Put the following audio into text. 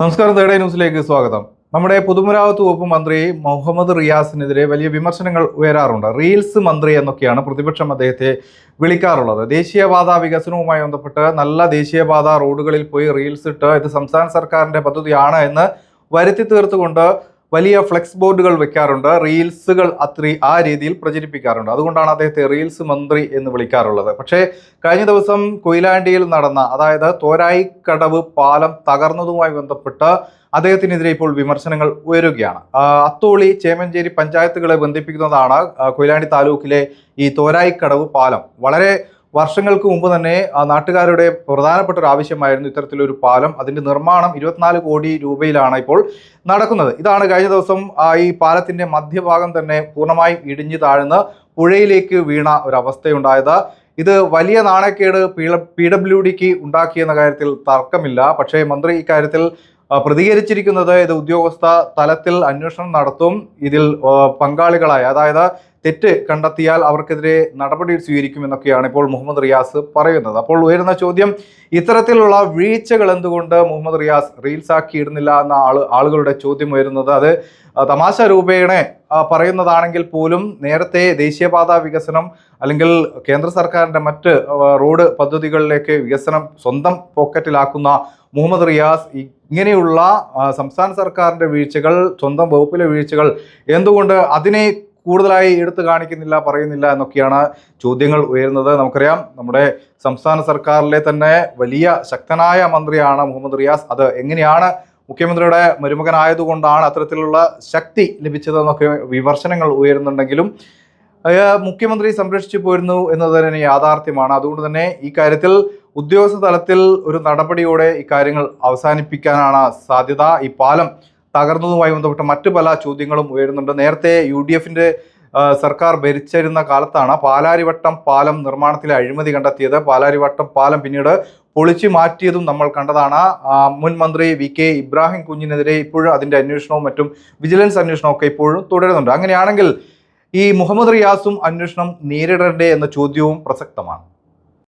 നമസ്കാരം തേടേ ന്യൂസിലേക്ക് സ്വാഗതം. നമ്മുടെ പൊതുമരാമത്ത് വകുപ്പ് മന്ത്രി മുഹമ്മദ് റിയാസിനെതിരെ വലിയ വിമർശനങ്ങൾ ഉയരാറുണ്ട്. റീൽസ് മന്ത്രി എന്നൊക്കെയാണ് പ്രതിപക്ഷം അദ്ദേഹത്തെ വിളിക്കാറുള്ളത്. ദേശീയപാത വികസനവുമായി ബന്ധപ്പെട്ട് നല്ല ദേശീയപാത റോഡുകളിൽ പോയി റീൽസ് ഇട്ട് ഇത് സംസ്ഥാന സർക്കാരിന്റെ പദ്ധതിയാണ് എന്ന് വരുത്തി തീർത്തുകൊണ്ട് വലിയ ഫ്ലെക്സ് ബോർഡുകൾ വെക്കാറുണ്ട്. റീൽസുകൾ അത്ര ആ രീതിയിൽ പ്രചരിപ്പിക്കാറുണ്ട്. അതുകൊണ്ടാണ് അദ്ദേഹത്തെ റീൽസ് മന്ത്രി എന്ന് വിളിക്കാറുള്ളത്. പക്ഷേ കഴിഞ്ഞ ദിവസം കൊയിലാണ്ടിയിൽ നടന്ന അതായത് തോരായിക്കടവ് പാലം തകർന്നതുമായി ബന്ധപ്പെട്ട് അദ്ദേഹത്തിനെതിരെ ഇപ്പോൾ വിമർശനങ്ങൾ ഉയരുകയാണ്. അത്തോളി ചേമഞ്ചേരി പഞ്ചായത്തുകളെ ബന്ധിപ്പിക്കുന്നതാണ് കൊയിലാണ്ടി താലൂക്കിലെ ഈ തോരായിക്കടവ് പാലം. വളരെ വർഷങ്ങൾക്ക് മുമ്പ് തന്നെ നാട്ടുകാരുടെ പ്രധാനപ്പെട്ട ഒരു ആവശ്യമായിരുന്നു ഇത്തരത്തിലൊരു പാലം. അതിന്റെ നിർമ്മാണം ഇരുപത്തിനാല് കോടി രൂപയിലാണ് ഇപ്പോൾ നടക്കുന്നത്. ഇതാണ് കഴിഞ്ഞ ദിവസം ഈ പാലത്തിന്റെ മധ്യഭാഗം തന്നെ പൂർണമായും ഇടിഞ്ഞു താഴ്ന്ന് പുഴയിലേക്ക് വീണ ഒരു അവസ്ഥയുണ്ടായത് ഇത് വലിയ നാണക്കേട് പി ഡബ്ല്യു ഡിക്ക് ഉണ്ടാക്കിയെന്ന കാര്യത്തിൽ തർക്കമില്ല. പക്ഷേ മന്ത്രി ഇക്കാര്യത്തിൽ പ്രതികരിച്ചിരിക്കുന്നത് ഇത് ഉദ്യോഗസ്ഥ തലത്തിൽ അന്വേഷണം നടത്തും. ഇതിൽ പങ്കാളികളായ അതായത് തെറ്റ് കണ്ടെത്തിയാൽ അവർക്കെതിരെ നടപടി സ്വീകരിക്കുമെന്നൊക്കെയാണ് ഇപ്പോൾ മുഹമ്മദ് റിയാസ് പറയുന്നത്. അപ്പോൾ ഉയരുന്ന ചോദ്യം ഇത്തരത്തിലുള്ള വീഴ്ചകൾ എന്തുകൊണ്ട് മുഹമ്മദ് റിയാസ് റീൽസ് ആക്കി ഇടുന്നില്ല എന്ന ആൾ ആളുകളുടെ ചോദ്യം ഉയരുന്നത്. അത് തമാശ രൂപേണ പറയുന്നതാണെങ്കിൽ പോലും നേരത്തെ ദേശീയപാത വികസനം അല്ലെങ്കിൽ കേന്ദ്ര സർക്കാരിന്റെ മറ്റ് റോഡ് പദ്ധതികളിലേക്ക് വികസനം സ്വന്തം പോക്കറ്റിലാക്കുന്ന മുഹമ്മദ് റിയാസ് ഇങ്ങനെയുള്ള സംസ്ഥാന സർക്കാരിന്റെ വീഴ്ചകൾ സ്വന്തം വകുപ്പിലെ വീഴ്ചകൾ എന്തുകൊണ്ട് അതിനെ കൂടുതലായി എടുത്തു കാണിക്കുന്നില്ല പറയുന്നില്ല എന്നൊക്കെയാണ് ചോദ്യങ്ങൾ ഉയരുന്നത്. നമുക്കറിയാം നമ്മുടെ സംസ്ഥാന സർക്കാരിലെ തന്നെ വലിയ ശക്തനായ മന്ത്രിയാണ് മുഹമ്മദ് റിയാസ്. അത് എങ്ങനെയാണ് മുഖ്യമന്ത്രിയുടെ മരുമകനായതുകൊണ്ടാണ് അത്തരത്തിലുള്ള ശക്തി ലഭിച്ചതെന്നൊക്കെ വിമർശനങ്ങൾ ഉയരുന്നുണ്ടെങ്കിലും മുഖ്യമന്ത്രി സംരക്ഷിച്ചു പോരുന്നു എന്നത് തന്നെ യാഥാർത്ഥ്യമാണ്. അതുകൊണ്ട് തന്നെ ഈ കാര്യത്തിൽ ഉദ്യോഗസ്ഥ തലത്തിൽ ഒരു നടപടിയോടെ ഇക്കാര്യങ്ങൾ കാര്യങ്ങൾ അവസാനിപ്പിക്കാനാണ് സാധ്യത. ഈ പാലം തകർന്നതുമായി ബന്ധപ്പെട്ട മറ്റു പല ചോദ്യങ്ങളും ഉയരുന്നുണ്ട്. നേരത്തെ യു ഡി എഫിന്റെ സർക്കാർ ഭരിച്ചിരുന്ന കാലത്താണ് പാലാരിവട്ടം പാലം നിർമ്മാണത്തിലെ അഴിമതി കണ്ടെത്തിയത്. പാലാരിവട്ടം പാലം പിന്നീട് പൊളിച്ചു മാറ്റിയതും നമ്മൾ കണ്ടതാണ്. മുൻ മന്ത്രി വി കെ ഇബ്രാഹിം കുഞ്ഞിനെതിരെ ഇപ്പോഴും അതിന്റെ അന്വേഷണവും മറ്റും വിജിലൻസ് അന്വേഷണവും ഒക്കെ ഇപ്പോഴും തുടരുന്നുണ്ട്. അങ്ങനെയാണെങ്കിൽ ഈ മുഹമ്മദ് റിയാസും അന്വേഷണം നേരിടണ്ടേ എന്ന ചോദ്യവും പ്രസക്തമാണ്.